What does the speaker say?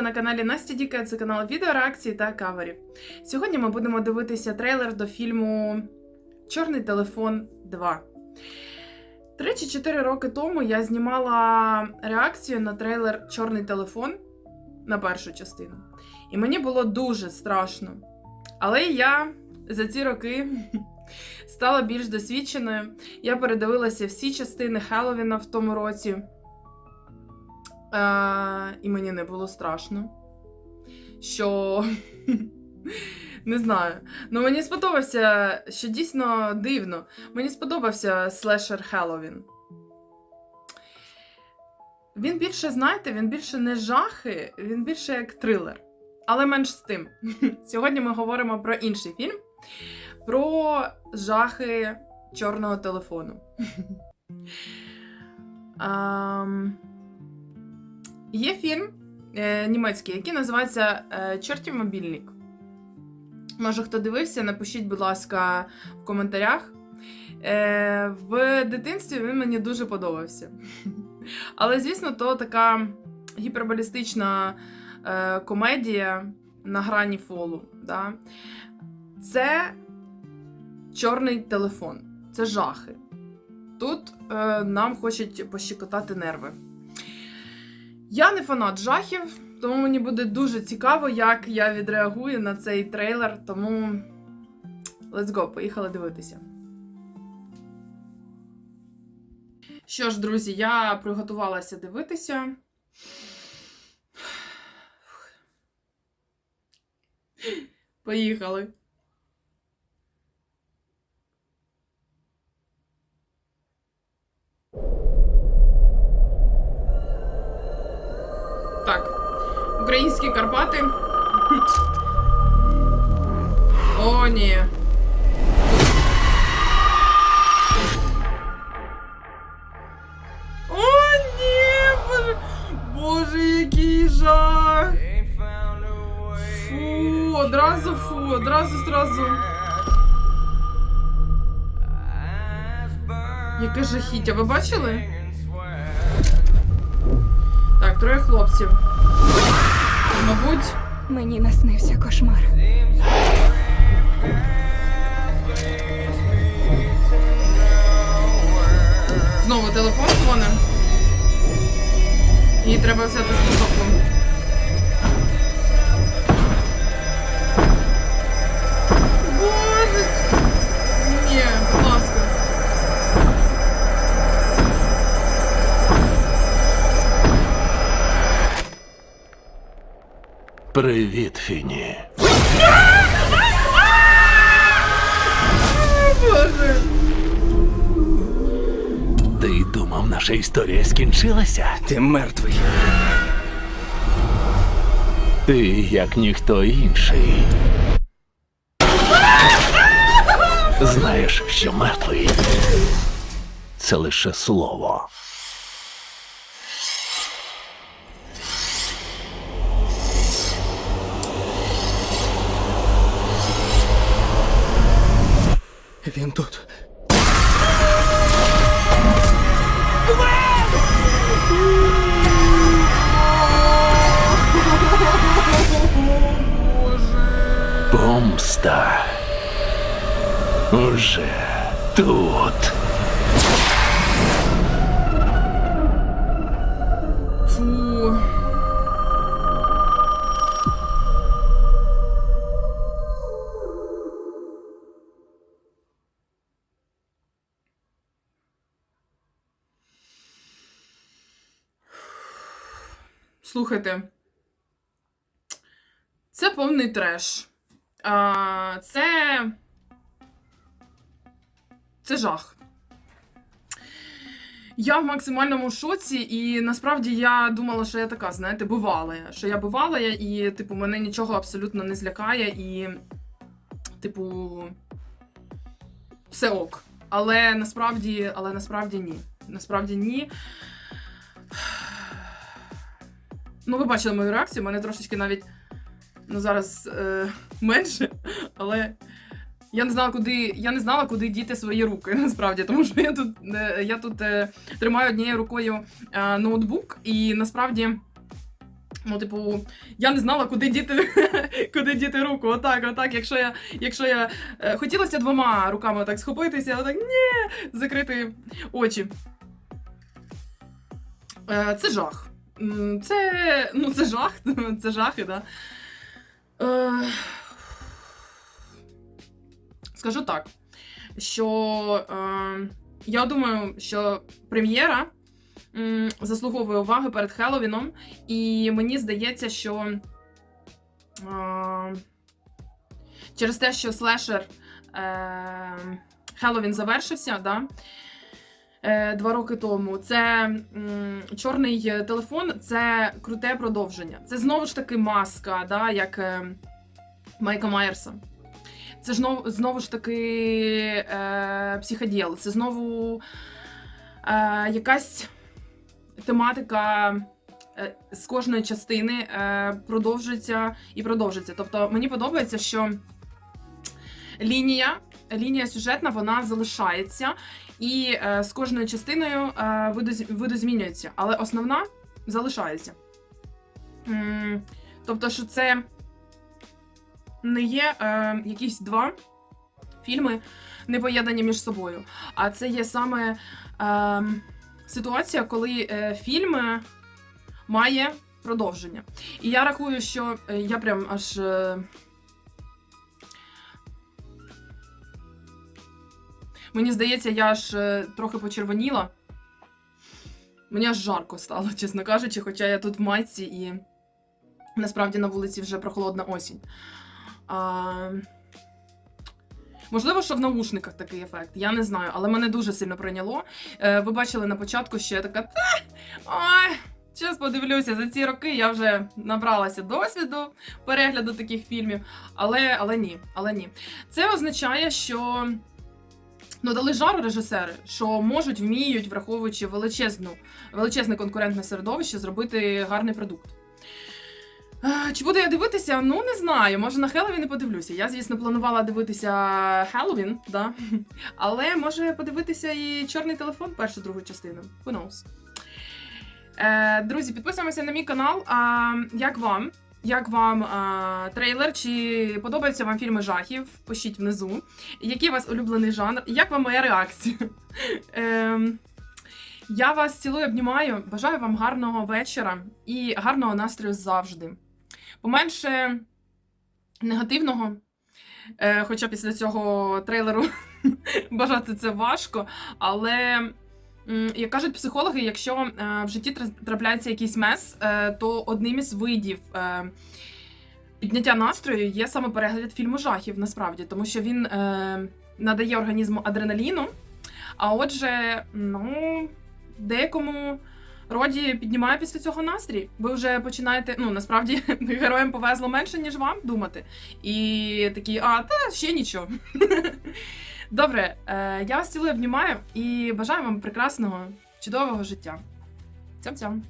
ви на каналі Настя Діка, це канал відеореакцій та каверів. Сьогодні ми будемо дивитися трейлер до фільму Чорний телефон 2. Три чи чотири роки тому я знімала реакцію на трейлер Чорний телефон на першу частину. І мені було дуже страшно. Але я за ці роки стала більш досвідченою. Я передивилася всі частини Хеллоуіна в тому році. Е, і мені не було страшно. Що. Не знаю. Ну мені сподобався, що дійсно дивно. Мені сподобався слешер Хеллоуін. Він більше, знаєте, він більше не жахи, він більше як трилер. Але менш з тим. Сьогодні ми говоримо про інший фільм, про жахи чорного телефону. Ам, Є фільм е, німецький, який називається е, Чортів мобільник. Може, хто дивився, напишіть, будь ласка, в коментарях. Е, в дитинстві він мені дуже подобався. Але, звісно, то така гіперболістична е, комедія на грані фолу. Да? Це чорний телефон, це жахи. Тут е, нам хочуть пощекотати нерви. Я не фанат жахів, тому мені буде дуже цікаво, як я відреагую на цей трейлер. Тому let's go, поїхали дивитися. Що ж, друзі, я приготувалася дивитися. Поїхали. Так, українські Карпати. О, ні. О, ні! Боже, Боже, який жах! Фу, одразу фу, одразу зразу. Яке жахіття, ви бачили? Так, троє хлопців. Мабуть, Мені наснився кошмар. знову телефон дзвонить. Її треба взяти з слухавку. Привіт, Фіні. Боже! Ти думав, наша історія скінчилася? Ти мертвий. Ти як ніхто інший. Знаєш, що мертвий це лише слово. Помста. Уже тут. Фу. Слухайте. Це повний треш. Це. Це жах. Я в максимальному шоці, і насправді я думала, що я така, знаєте, бувала. Що я бувала, і, типу, мене нічого абсолютно не злякає, і, типу, все ок. Але насправді, але насправді ні. Насправді ні. Ну, ви бачили мою реакцію, мене трошечки навіть ну, зараз е, менше, але я не знала, куди я не знала, куди діти свої руки, насправді, тому що я тут е, я тут е, тримаю однією рукою е, ноутбук, і насправді Ну, типу, я не знала, куди діти, куди діти руку. Отак, отак. Якщо я, якщо я е, хотілося двома руками отак схопитися, отак ні, закрити очі. Е, це жах. Це, ну, це жах, це жахи, да. Е, скажу так, що е, я думаю, що прем'єра заслуговує уваги перед Хеллоуіном, і мені здається, що е, через те, що слешер е, Хеллоуін завершився, да, два роки тому, це м, чорний телефон це круте продовження. Це знову ж таки маска, да, як е, Майка Майерса. Це ж знову, ж таки е, психоділ, це знову е, якась тематика е, з кожної частини е, продовжується і продовжується. Тобто мені подобається, що лінія, лінія сюжетна вона залишається, і е, з кожною частиною е, видозмінюється, але основна залишається. М, Тобто, що це не є е, якісь два фільми не поєднані між собою. А це є саме е, ситуація, коли е, фільм має продовження. І я рахую, що е, я прям аж. Е, Мені здається, я аж е, трохи почервоніла. Мені аж жарко стало, чесно кажучи, хоча я тут в майці і насправді на вулиці вже прохолодна осінь. А... Можливо, що в наушниках такий ефект, я не знаю, але мене дуже сильно прийняло. Е, ви бачили на початку, що я така. Та, ой, Зараз подивлюся, за ці роки я вже набралася досвіду перегляду таких фільмів, але, але ні, але ні. Це означає, що ну, дали жару режисери, що можуть, вміють, враховуючи величезну, величезне конкурентне середовище, зробити гарний продукт. Е, Чи буду я дивитися? Ну, не знаю. Може, на Хеллоуін не подивлюся. Я, звісно, планувала дивитися Хеллоуін, да? але може подивитися і чорний телефон, першу другу частину. Who knows? Е, друзі, підписуємося на мій канал. А, як вам? Як вам а, трейлер? Чи подобаються вам фільми жахів? Пишіть внизу. Який у вас улюблений жанр? Як вам моя реакція? Ем, я вас цілую, обнімаю. Бажаю вам гарного вечора і гарного настрою завжди. Поменше негативного. Е, хоча після цього трейлеру бажати це важко. Але, як кажуть психологи, якщо е, в житті трапляється якийсь мес, е, то одним із видів. Е, Підняття настрою є саме перегляд фільму жахів, насправді, тому що він надає організму адреналіну. А отже, ну, деякому роді піднімає після цього настрій. Ви вже починаєте, ну насправді героям повезло менше, ніж вам думати. І такі, а, та ще нічого. Добре, е, я вас цілую обнімаю і бажаю вам прекрасного, чудового життя. Цям-цям.